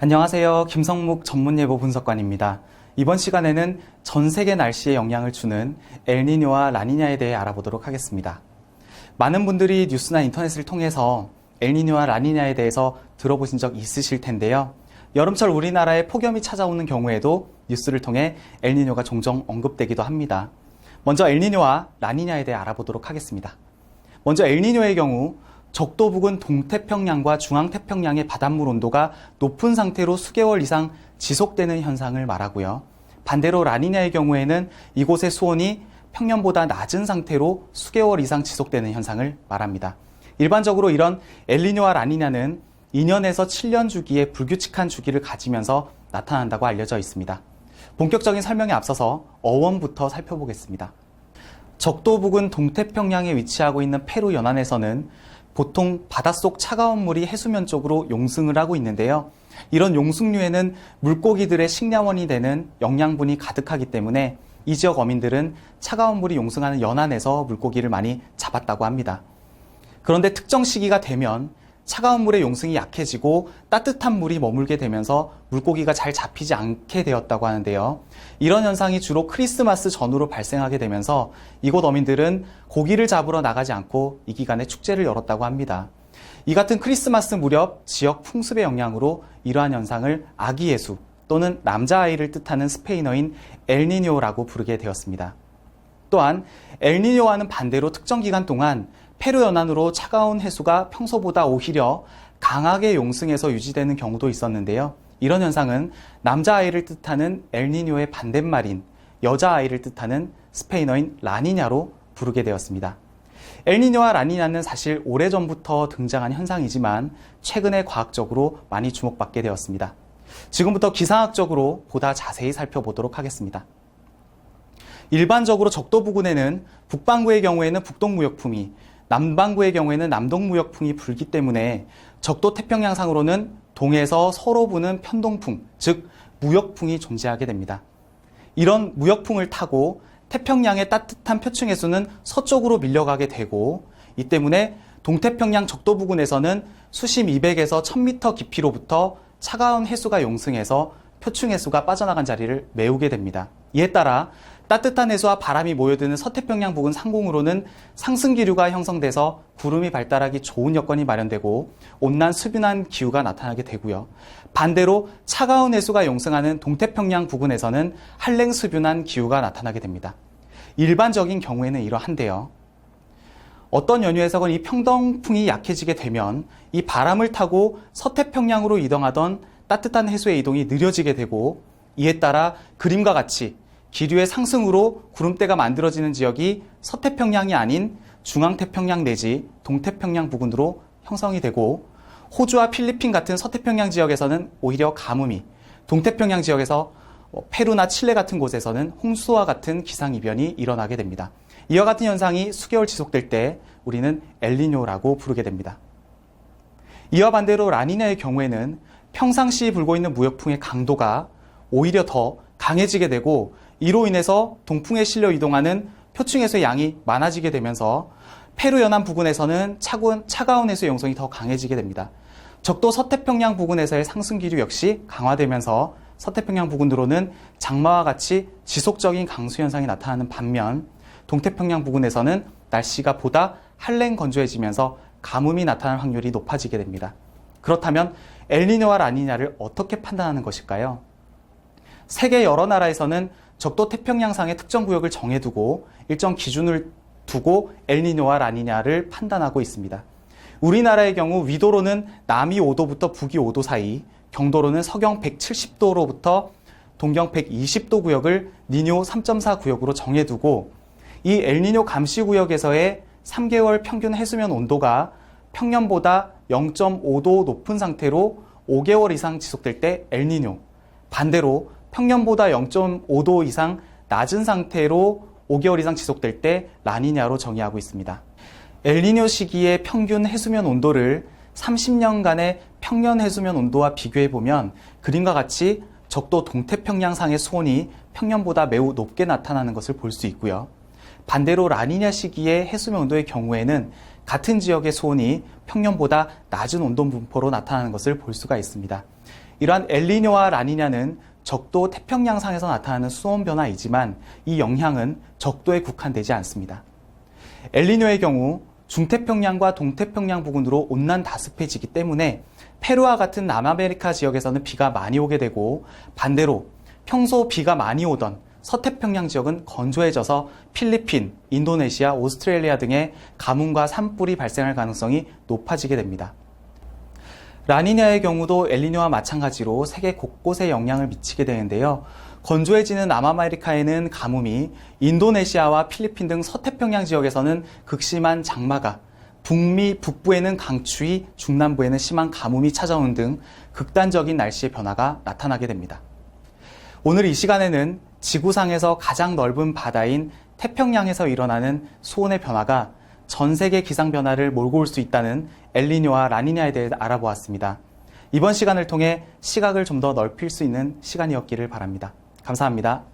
안녕하세요. 김성묵 전문예보 분석관입니다. 이번 시간에는 전 세계 날씨에 영향을 주는 엘니뇨와 라니냐에 대해 알아보도록 하겠습니다. 많은 분들이 뉴스나 인터넷을 통해서 엘니뇨와 라니냐에 대해서 들어보신 적 있으실 텐데요. 여름철 우리나라에 폭염이 찾아오는 경우에도 뉴스를 통해 엘니뇨가 종종 언급되기도 합니다. 먼저 엘니뇨와 라니냐에 대해 알아보도록 하겠습니다. 먼저 엘니뇨의 경우 적도 부근 동태평양과 중앙태평양의 바닷물 온도가 높은 상태로 수개월 이상 지속되는 현상을 말하고요. 반대로 라니냐의 경우에는 이곳의 수온이 평년보다 낮은 상태로 수개월 이상 지속되는 현상을 말합니다. 일반적으로 이런 엘니뇨와 라니냐는 2년에서 7년 주기의 불규칙한 주기를 가지면서 나타난다고 알려져 있습니다. 본격적인 설명에 앞서서 어원부터 살펴보겠습니다. 적도 부근 동태평양에 위치하고 있는 페루 연안에서는 보통 바닷속 차가운 물이 해수면 쪽으로 용승을 하고 있는데요. 이런 용승류에는 물고기들의 식량원이 되는 영양분이 가득하기 때문에 이 지역 어민들은 차가운 물이 용승하는 연안에서 물고기를 많이 잡았다고 합니다. 그런데 특정 시기가 되면 차가운 물의 용승이 약해지고 따뜻한 물이 머물게 되면서 물고기가 잘 잡히지 않게 되었다고 하는데요. 이런 현상이 주로 크리스마스 전후로 발생하게 되면서 이곳 어민들은 고기를 잡으러 나가지 않고 이 기간에 축제를 열었다고 합니다. 이 같은 크리스마스 무렵 지역 풍습의 영향으로 이러한 현상을 아기 예수 또는 남자아이를 뜻하는 스페인어인 엘니뇨라고 부르게 되었습니다. 또한 엘니뇨와는 반대로 특정 기간 동안 페루 연안으로 차가운 해수가 평소보다 오히려 강하게 용승해서 유지되는 경우도 있었는데요. 이런 현상은 남자아이를 뜻하는 엘니뇨의 반대말인 여자아이를 뜻하는 스페인어인 라니냐로 부르게 되었습니다. 엘니뇨와 라니냐는 사실 오래전부터 등장한 현상이지만 최근에 과학적으로 많이 주목받게 되었습니다. 지금부터 기상학적으로 보다 자세히 살펴보도록 하겠습니다. 일반적으로 적도 부근에는 북반구의 경우에는 북동무역풍이, 남반구의 경우에는 남동무역풍이 불기 때문에 적도 태평양상으로는 동에서 서로 부는 편동풍, 즉 무역풍이 존재하게 됩니다. 이런 무역풍을 타고 태평양의 따뜻한 표층해수는 서쪽으로 밀려가게 되고 이 때문에 동태평양 적도 부근에서는 수심 200에서 1000m 깊이로부터 차가운 해수가 용승해서 표층 해수가 빠져나간 자리를 메우게 됩니다. 이에 따라 따뜻한 해수와 바람이 모여드는 서태평양 부근 상공으로는 상승 기류가 형성돼서 구름이 발달하기 좋은 여건이 마련되고 온난 수분한 기후가 나타나게 되고요. 반대로 차가운 해수가 용승하는 동태평양 부근에서는 한랭 수분한 기후가 나타나게 됩니다. 일반적인 경우에는 이러한데요. 어떤 연유에서건 이 평동풍이 약해지게 되면 이 바람을 타고 서태평양으로 이동하던 따뜻한 해수의 이동이 느려지게 되고 이에 따라 그림과 같이 기류의 상승으로 구름대가 만들어지는 지역이 서태평양이 아닌 중앙태평양 내지 동태평양 부근으로 형성이 되고 호주와 필리핀 같은 서태평양 지역에서는 오히려 가뭄이 동태평양 지역에서 뭐 페루나 칠레 같은 곳에서는 홍수와 같은 기상이변이 일어나게 됩니다. 이와 같은 현상이 수개월 지속될 때 우리는 엘니뇨라고 부르게 됩니다. 이와 반대로 라니냐의 경우에는 평상시 불고 있는 무역풍의 강도가 오히려 더 강해지게 되고 이로 인해서 동풍에 실려 이동하는 표층에서의 양이 많아지게 되면서 페루 연안 부근에서는 차가운, 차가운 해수의 용성이 더 강해지게 됩니다. 적도 서태평양 부근에서의 상승 기류 역시 강화되면서 서태평양 부근으로는 장마와 같이 지속적인 강수 현상이 나타나는 반면 동태평양 부근에서는 날씨가 보다 한랭 건조해지면서 가뭄이 나타날 확률이 높아지게 됩니다. 그렇다면 엘니뇨와 라니냐를 어떻게 판단하는 것일까요? 세계 여러 나라에서는 적도 태평양상의 특정 구역을 정해두고 일정 기준을 두고 엘니뇨와 라니냐를 판단하고 있습니다. 우리나라의 경우 위도로는 남이 5도부터 북이 5도 사이, 경도로는 서경 170도로부터 동경 120도 구역을 니뇨 3.4 구역으로 정해두고 이 엘니뇨 감시 구역에서의 3개월 평균 해수면 온도가 평년보다 0.5도 높은 상태로 5개월 이상 지속될 때 엘니뇨, 반대로 평년보다 0.5도 이상 낮은 상태로 5개월 이상 지속될 때 라니냐로 정의하고 있습니다. 엘니뇨 시기의 평균 해수면 온도를 30년간의 평년 해수면 온도와 비교해 보면 그림과 같이 적도 동태평양상의 수온이 평년보다 매우 높게 나타나는 것을 볼 수 있고요. 반대로 라니냐 시기의 해수면 온도의 경우에는 같은 지역의 수온이 평년보다 낮은 온도 분포로 나타나는 것을 볼 수가 있습니다. 이러한 엘리뇨와 라니냐는 적도 태평양상에서 나타나는 수온 변화이지만 이 영향은 적도에 국한되지 않습니다. 엘리뇨의 경우 중태평양과 동태평양 부근으로 온난 다습해지기 때문에 페루와 같은 남아메리카 지역에서는 비가 많이 오게 되고 반대로 평소 비가 많이 오던 서태평양 지역은 건조해져서 필리핀, 인도네시아, 오스트레일리아 등의 가뭄과 산불이 발생할 가능성이 높아지게 됩니다. 라니냐의 경우도 엘니뇨와 마찬가지로 세계 곳곳에 영향을 미치게 되는데요. 건조해지는 남아메리카에는 가뭄이, 인도네시아와 필리핀 등 서태평양 지역에서는 극심한 장마가, 북미 북부에는 강추위, 중남부에는 심한 가뭄이 찾아오는 등 극단적인 날씨의 변화가 나타나게 됩니다. 오늘 이 시간에는 지구상에서 가장 넓은 바다인 태평양에서 일어나는 수온의 변화가 전 세계 기상 변화를 몰고 올 수 있다는 엘니뇨와 라니냐에 대해 알아보았습니다. 이번 시간을 통해 시각을 좀 더 넓힐 수 있는 시간이었기를 바랍니다. 감사합니다.